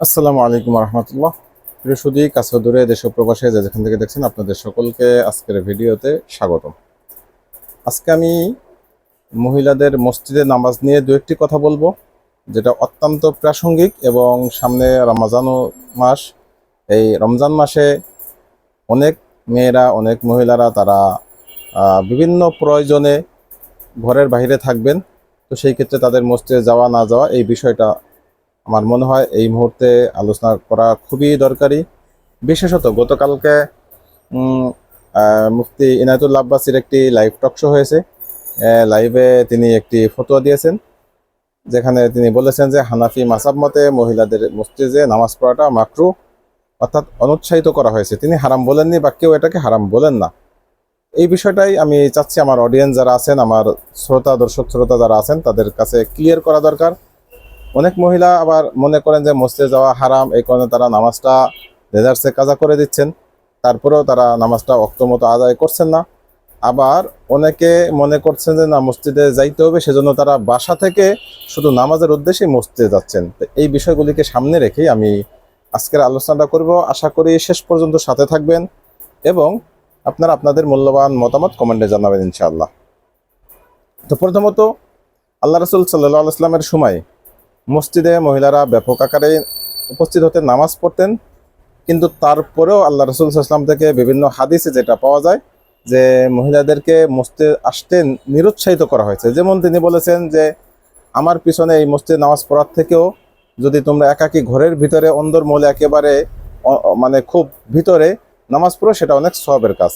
আসসালামু আলাইকুম রহমতুল্লাহ। সুদী, কাছে দূরে, দেশ প্রবাসে যে যেখান থেকে দেখছেন, আপনাদের সকলকে আজকের ভিডিওতে স্বাগতম। আজকে আমি মহিলাদের মসজিদে নামাজ নিয়ে দু একটি কথা বলব, যেটা অত্যন্ত প্রাসঙ্গিক এবং সামনে রমজান মাস। এই রমজান মাসে অনেক মেয়েরা, অনেক মহিলারা তারা বিভিন্ন প্রয়োজনে ঘরের বাইরে থাকবেন। তো সেই ক্ষেত্রে তাদের মসজিদে যাওয়া, না যাওয়া এই বিষয়টা আমার মনে হয় এই মুহূর্তে আলোচনা করা খুবই দরকারি। বিশেষত গতকালকে মুফতি ইনায়তুল্লাহ আব্বাসির একটি লাইভ টক শো হয়েছে। লাইভে তিনি একটি ফতোয়া দিয়েছেন, যেখানে তিনি বলেছেন যে হানাফি মাসাব মতে মহিলাদের মসজিদে নামাজ পড়াটা মাকরু, অর্থাৎ অনুৎসাহিত করা হয়েছে। তিনি হারাম বলেননি বা কেউ এটাকে হারাম বলেন না। এই বিষয়টাই আমি চাচ্ছি আমার অডিয়েন্স যারা আছেন, আমার শ্রোতা, দর্শক, শ্রোতা যারা আছেন, তাদের কাছে ক্লিয়ার করা দরকার। অনেক মহিলা আবার মনে করেন যে মসজিদে যাওয়া হারাম, এই কারণে তারা নামাজটা রেজার্সে কাজা করে দিচ্ছেন। তারপরেও তারা নামাজটা অক্তমতো আদায় করছেন না। আবার অনেকে মনে করছেন যে না, মসজিদে যাইতে হবে, সেজন্য তারা বাসা থেকে শুধু নামাজের উদ্দেশ্যে মসজিদে যাচ্ছেন। এই বিষয়গুলিকে সামনে রেখেই আমি আজকের আলোচনাটা করব। আশা করি শেষ পর্যন্ত সাথে থাকবেন এবং আপনারা আপনাদের মূল্যবান মতামত কমেন্টে জানাবেন ইনশাআল্লাহ। তো প্রথমত, আল্লাহ রসুল সাল্লাহ আসলামের সময় মসজিদে মহিলারা ব্যাপক আকারে উপস্থিত হতে নামাজ পড়তেন। কিন্তু তারপরেও আল্লাহ রসুল ইসলাম থেকে বিভিন্ন হাদিসে যেটা পাওয়া যায় যে মহিলাদেরকে মসজিদ আসতে নিরুৎসাহিত করা হয়েছে। যেমন তিনি বলেছেন যে, আমার পিছনে এই মসজিদ নামাজ পড়ার থেকেও যদি তোমরা একাকি ঘরের ভিতরে অন্দর মহলে একেবারে মানে খুব ভিতরে নামাজ পড়ো, সেটা অনেক সবের কাজ।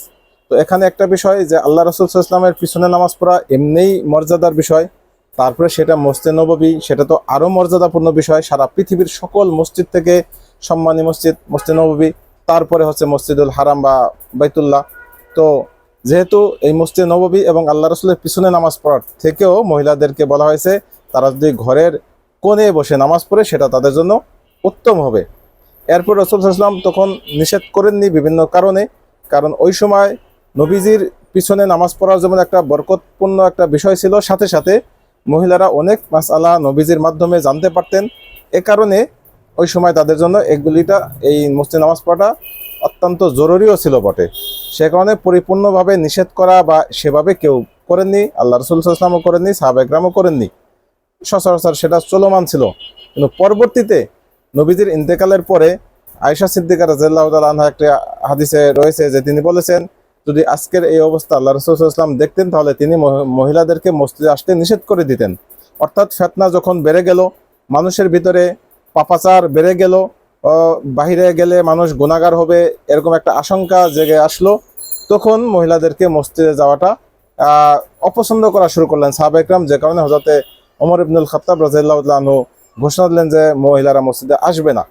তো এখানে একটা বিষয় যে, আল্লাহ রসুল ইসলামের পিছনে নামাজ পড়া এমনিই মর্যাদার বিষয়। তারপরে সেটা মসজিদ নববী, সেটা তো আরও মর্যাদাপূর্ণ বিষয়। সারা পৃথিবীর সকল মসজিদ থেকে সম্মানী মসজিদ মসজিদ নববী, তারপরে হচ্ছে মসজিদুল হারাম বা বাইতুল্লাহ। তো যেহেতু এই মসজিদ নববী এবং আল্লাহ রসুলের পিছনে নামাজ পড়ার থেকেও মহিলাদেরকে বলা হয়েছে, তারা যদি ঘরের কোণে বসে নামাজ পড়ে, সেটা তাদের জন্য উত্তম হবে। এরপর রসুল ইসলাম তখন নিষেধ করেননি বিভিন্ন কারণে। কারণ ওই সময় নবীজির পিছনে নামাজ পড়ার যেমন একটা বরকতপূর্ণ একটা বিষয় ছিল, সাথে সাথে মহিলারা অনেক মাসালা নবীজির মাধ্যমে জানতে পারতেন। এ কারণে ওই সময় তাদের জন্য এগুলিটা, এই মসজিদ নামাজ পড়াটা অত্যন্ত জরুরিও ছিল বটে। সে কারণে পরিপূর্ণভাবে নিষেধ করা বা সেভাবে কেউ করেননি, আল্লাহ রসুল ইসলামও করেননি সাহাবেকরামও করেননি। সচরাচর সেটা চলমান ছিল। কিন্তু পরবর্তীতে নবীজির ইন্তেকালের পরে আয়সা সিদ্দিকা রাজিয়াল্লাহ আনহা একটি হাদিসে রয়েছে যে তিনি বলেছেন যদি আজকের এই অবস্থা আল্লাহ রসুল ইসলাম দেখতেন, তাহলে তিনি মহ- মহিলাদেরকে মসজিদে আসতে নিষেধ করে দিতেন। অর্থাৎ ফেতনা যখন বেড়ে গেল, মানুষের ভিতরে পাপাচার বেড়ে গেল বাহিরে গেলে মানুষ গুণাগার হবে, এরকম একটা আশঙ্কা জেগে আসলো, তখন মহিলাদেরকে মসজিদে যাওয়াটা অপছন্দ করা শুরু করলেন সাহাব একরাম। যে কারণে হজরতে ওমর ইবনুল রাজিয়াল্লাহ আনহু ঘোষণা দিলেন যে মহিলারা মসজিদে আসবে না।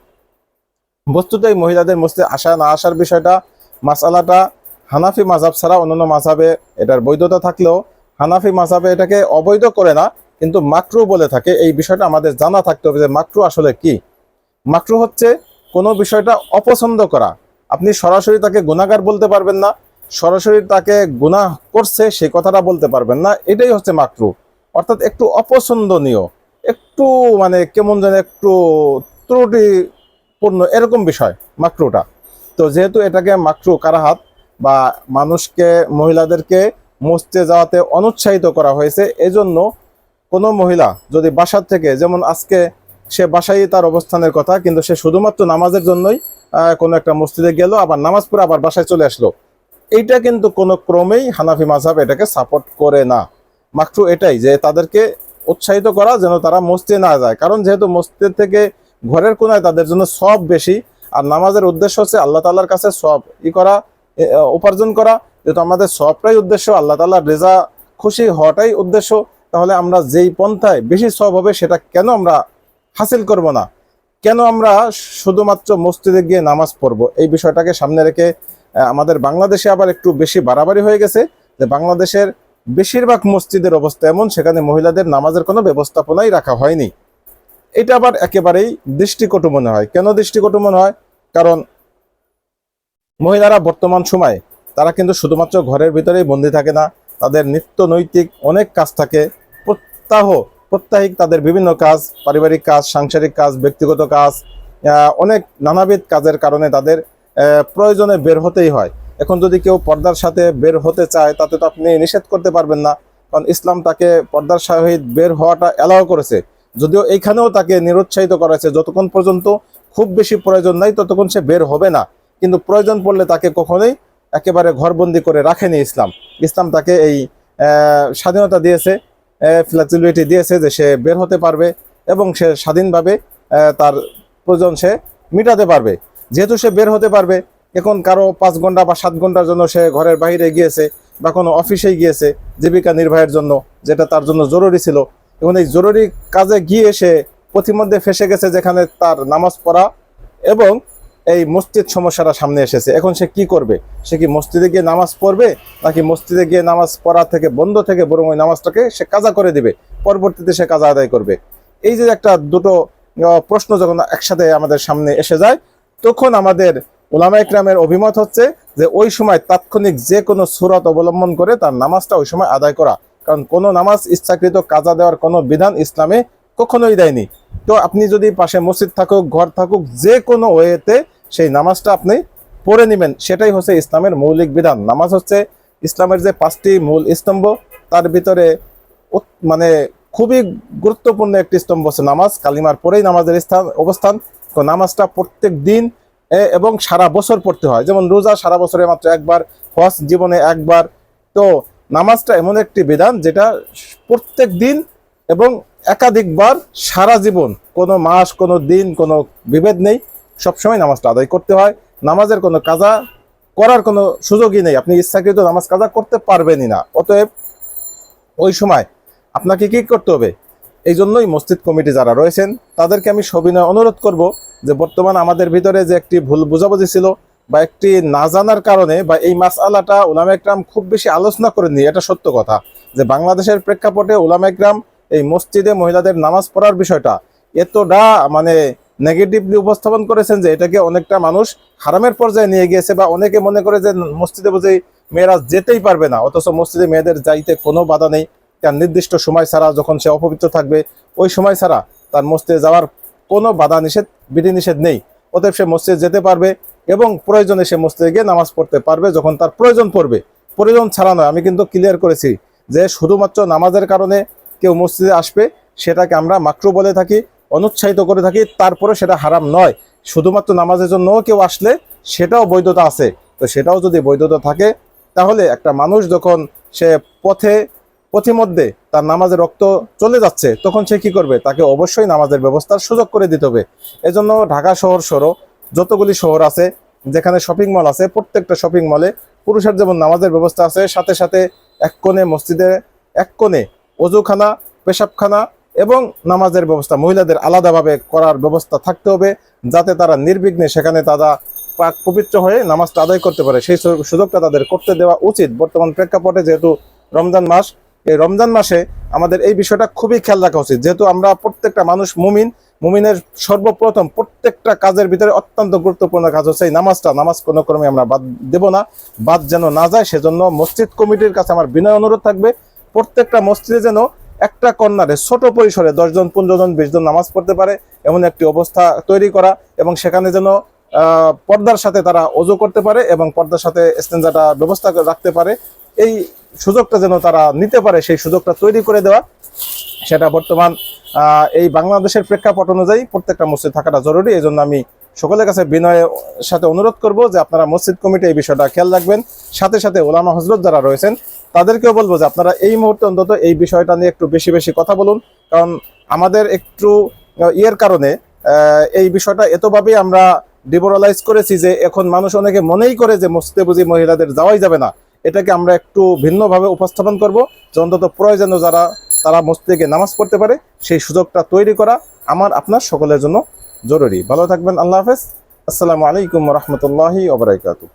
বস্তুত মহিলাদের মসজিদে আসা না আসার বিষয়টা, মাসালাটা হানাফি মাঝাব ছাড়া অন্যান্য মাঝাবে এটার বৈধতা থাকলেও হানাফি মাঝাবে এটাকে অবৈধ করে না, কিন্তু মাকরু বলে থাকে। এই বিষয়টা আমাদের জানা থাকতে হবে যে মাকরু আসলে কি। মাকরু হচ্ছে কোনো বিষয়টা অপছন্দ করা। আপনি সরাসরি তাকে গুণাগার বলতে পারবেন না, সরাসরি তাকে গুণা করছে সেই কথাটা বলতে পারবেন না, এটাই হচ্ছে মাকরু। অর্থাৎ একটু অপছন্দনীয়, একটু মানে কেমন যেন একটু ত্রুটিপূর্ণ, এরকম বিষয় মাকরুটা। তো যেহেতু এটাকে মাকরু কারাহাত বা মানুষকে, মহিলাদেরকে মসজিদে যাওয়াতে অনুৎসাহিত করা হয়েছে। এজন্য কোনো মহিলা যদি বাসার থেকে, যেমন আজকে সে বাসায় তার অবস্থানের কথা, কিন্তু সে শুধুমাত্র নামাজের জন্যই কোনো একটা মসজিদে গেল, আবার নামাজ পড়ে আবার বাসায় চলে আসলো, এইটা কিন্তু কোনো ক্রমেই হানাফি মাঝহাব এটাকে সাপোর্ট করে না। মাত্র এটাই যে তাদেরকে উৎসাহিত করা যেন তারা মসজিদে না যায়। কারণ যেহেতু মসজিদ থেকে ঘরের কোনায় তাদের জন্য সব বেশি, আর নামাজের উদ্দেশ্য হচ্ছে আল্লাহ তাল্লার কাছে সব ই করা উপার্জন করা। যেহেতু আমাদের সবটাই উদ্দেশ্য, আল্লাহ তাল্লাহ রেজা খুশি হওয়াটাই উদ্দেশ্য, তাহলে আমরা যেই পন্থায় বেশি সব হবে সেটা কেন আমরা হাসিল করব না? কেন আমরা শুধুমাত্র মসজিদে গিয়ে নামাজ পড়ব? এই বিষয়টাকে সামনে রেখে আমাদের বাংলাদেশে আবার একটু বেশি বাড়াবাড়ি হয়ে গেছে যে বাংলাদেশের বেশিরভাগ মসজিদের অবস্থা এমন, সেখানে মহিলাদের নামাজের কোনো ব্যবস্থাপনাই রাখা হয়নি। এটা আবার একেবারেই দৃষ্টিকটু মনে হয়। কেন দৃষ্টিকটু মনে হয়? কারণ মহিলারা বর্তমান সময়ে, তারা কিন্তু শুধুমাত্র ঘরের ভিতরেই বন্দি থাকে না, তাদের নিত্য নৈতিক অনেক কাজ থাকে। প্রত্যাহ, প্রত্যাহিক তাদের বিভিন্ন কাজ, পারিবারিক কাজ, সাংসারিক কাজ, ব্যক্তিগত কাজ অনেক নানাবিধ কাজের কারণে তাদের প্রয়োজনে বের হতেই হয়। এখন যদি কেউ পর্দার সাথে বের হতে চায়, তাতে তো আপনি নিষেধ করতে পারবেন না, কারণ ইসলাম তাকে পর্দার সহিত বের হওয়াটা অ্যালাউ করেছে। যদিও এইখানেও তাকে নিরুৎসাহিত করা হয়েছে যতক্ষণ পর্যন্ত খুব বেশি প্রয়োজন নাই, ততক্ষণ সে বের হবে না। কিন্তু প্রয়োজন পড়লে তাকে কখনোই একেবারে ঘরবন্দি করে রাখেনি ইসলাম। ইসলাম তাকে এই স্বাধীনতা দিয়েছে ফ্লেক্সিবিলিটি দিয়েছে যে সে বের হতে পারবে এবং সে স্বাধীনভাবে তার প্রয়োজন সে মিটাতে পারবে। যেহেতু সে বের হতে পারবে, এখন কারও পাঁচ ঘণ্টা বা সাত ঘণ্টার জন্য সে ঘরের বাইরে গিয়েছে বা কোনো অফিসেই গিয়েছে জীবিকা নির্বাহের জন্য, যেটা তার জন্য জরুরি ছিল এবং এই জরুরি কাজে গিয়ে সে পথিমধ্যে ফেসে গেছে যেখানে তার নামাজ পড়া এবং এই মসজিদ সমস্যাটা সামনে এসেছে। এখন সে কি করবে? সে কি মসজিদে গিয়ে নামাজ পড়বে? নাকি মসজিদে গিয়ে নামাজ পড়া থেকে বন্ধ থেকে বরং ওই নামাজটাকে সে কাজা করে দিবে? পরবর্তীতে সে কাজা আদায় করবে। এই যে একটা দুটো প্রশ্ন যখন একসাথে আমাদের সামনে এসে যায়, তখন আমাদের ওলামা ইকরামের অভিমত হচ্ছে যে ওই সময় তাৎক্ষণিক যে কোনো সুরত অবলম্বন করে তার নামাজটা ওই সময় আদায় করা। কারণ কোনো নামাজ ইচ্ছাকৃত কাজা দেওয়ার কোনো বিধান ইসলামে কখনোই দেয়নি। তো আপনি যদি পাশে মসজিদ থাকুক, ঘর থাকুক, যে কোনো ওয়েতে সেই নামাজটা আপনি পড়ে নেবেন। সেটাই হচ্ছে ইসলামের মৌলিক বিধান। নামাজ হচ্ছে ইসলামের যে পাঁচটি মূল স্তম্ভ, তার ভিতরে মানে খুবই গুরুত্বপূর্ণ একটি স্তম্ভ হচ্ছে নামাজ। কালিমার পরেই নামাজের স্থান, অবস্থান। তো নামাজটা প্রত্যেক দিন এবং সারা বছর পড়তে হয়। যেমন রোজা সারা বছরে মাত্র একবার, হজ জীবনে একবার। তো নামাজটা এমন একটি বিধান যেটা প্রত্যেক দিন এবং একাধিকবার সারা জীবন। কোনো মাস, কোনো দিন, কোনো বিভেদ নেই। সবসময় নামাজটা আদায় করতে হয়। নামাজের কোনো কাজা করার কোনো সুযোগই নেই। আপনি ইচ্ছাকৃত নামাজ কাজা করতে পারবেনই না। অতএব ওই সময় আপনাকে কি করতে হবে? এই জন্যই মসজিদ কমিটি যারা রয়েছেন, তাদেরকে আমি সবিনয় অনুরোধ করব যে বর্তমান আমাদের ভিতরে যে একটি ভুল বোঝাবুঝি ছিল বা একটি না জানার কারণে বা এই মাস আলাটা ওলামা একরাম খুব বেশি আলোচনা করেনি এটা সত্য কথা। যে বাংলাদেশের প্রেক্ষাপটে ওলামা একরাম এই মসজিদে মহিলাদের নামাজ পড়ার বিষয়টা এতটা মানে নেগেটিভলি উপস্থাপন করেছেন যে এটাকে অনেকটা মানুষ হারামের পর্যায়ে নিয়ে গিয়েছে বা অনেকে মনে করে যে মসজিদে বুঝেই মেয়েরা যেতেই পারবে না, অথচ মসজিদে মেয়েদের যাইতে কোনো বাধা নেই। তার নির্দিষ্ট সময় ছাড়া যখন সে অপবিত্র থাকবে, ওই সময় ছাড়া তার মসজিদে যাওয়ার কোনো বাধা নিষেধ, বিধি নিষেধ নেই। অতএব সে মসজিদে যেতে পারবে এবং প্রয়োজনে সে মসজিদে গিয়ে নামাজ পড়তে পারবে যখন তার প্রয়োজন পড়বে। প্রয়োজন ছাড়া নয়, আমি কিন্তু ক্লিয়ার করেছি যে শুধুমাত্র নামাজের কারণে কেউ মসজিদে আসবে, সেটাকে আমরা মাকরু বলে থাকি। অনুৎসাহিত করে থাকি তারপরে সেটা হারাম নয়। শুধুমাত্র নামাজের জন্য কেউ আসলে সেটাও বৈধতা আছে। তো সেটাও যদি বৈধতা থাকে, তাহলে একটা মানুষ যখন সে পথে, পথিমধ্যে তার নামাজের রক্ত চলে যাচ্ছে, তখন সে কি করবে? তাকে অবশ্যই নামাজের ব্যবস্থার সুযোগ করে দিতে হবে। এজন্য ঢাকা শহর সহ যতগুলি শহর আছে, যেখানে শপিং মল আছে, প্রত্যেকটা শপিং মলে পুরুষের যেমন নামাজের ব্যবস্থা আছে, সাথে সাথে এক কোণে মসজিদে, এক কোণে অজুখানা, পেশাবখানা এবং নামাজের ব্যবস্থা মহিলাদের আলাদাভাবে করার ব্যবস্থা থাকতে হবে যাতে তারা নির্বিঘ্নে সেখানে তারা পাক পবিত্র হয়ে নামাজটা আদায় করতে পারে। সেই সুযোগটা তাদের করতে দেওয়া উচিত। বর্তমান প্রেক্ষাপটে যেহেতু রমজান মাস, এই রমজান মাসে আমাদের এই বিষয়টা খুবই খেয়াল রাখা উচিত। যেহেতু আমরা প্রত্যেকটা মানুষ মুমিন, মুমিনের সর্বপ্রথম প্রত্যেকটা কাজের ভিতরে অত্যন্ত গুরুত্বপূর্ণ কাজ হচ্ছে এই নামাজটা। নামাজ কোনো ক্রমে আমরা বাদ দেব না। বাদ যেন না যায়, সেজন্য মসজিদ কমিটির কাছে আমার বিনয় অনুরোধ থাকবে। প্রত্যেকটা মসজিদে যেন একটা কর্নারে ছোট পরিসরে দশজন পনেরো জন বিশ জন নামাজ পড়তে পারে, এমন একটি অবস্থা তৈরি করা এবং সেখানে যেন পর্দার সাথে তারা অজু করতে পারে এবং পর্দার সাথে স্টেঞ্জাটা ব্যবস্থা রাখতে পারে। এই সুযোগটা যেন তারা নিতে পারে, সেই সুযোগটা তৈরি করে দেওয়া, সেটা বর্তমান এই বাংলাদেশের প্রেক্ষাপট অনুযায়ী প্রত্যেকটা মসজিদ থাকাটা জরুরি। এই জন্য আমি সকলের কাছে বিনয়ের সাথে অনুরোধ করব যে আপনারা মসজিদ কমিটি এই বিষয়টা খেয়াল রাখবেন। সাথে সাথে ওলামা হজরত যারা রয়েছেন তাদেরকেও বলব যে আপনারা এই মুহূর্তে অন্তত এই বিষয়টা নিয়ে একটু বেশি বেশি কথা বলুন। কারণ আমাদের একটু ইয়ের কারণে এই বিষয়টা এতভাবেই আমরা ডিমোরালাইজ করেছি যে এখন মানুষ অনেকে মনেই করে যে মসজিদে বুঝি মহিলাদের যাওয়াই যাবে না। এটাকে আমরা একটু ভিন্নভাবে উপস্থাপন করব যে অন্তত প্রয়োজনীয় যারা, তারা মসজিদে গিয়ে নামাজ পড়তে পারে, সেই সুযোগটা তৈরি করা আমার, আপনার সকলের জন্য জরুরি। ভালো থাকবেন, আল্লাহ হাফেজ। আসসালামু আলাইকুম রহমতুল্লাহি ওবরাকাতু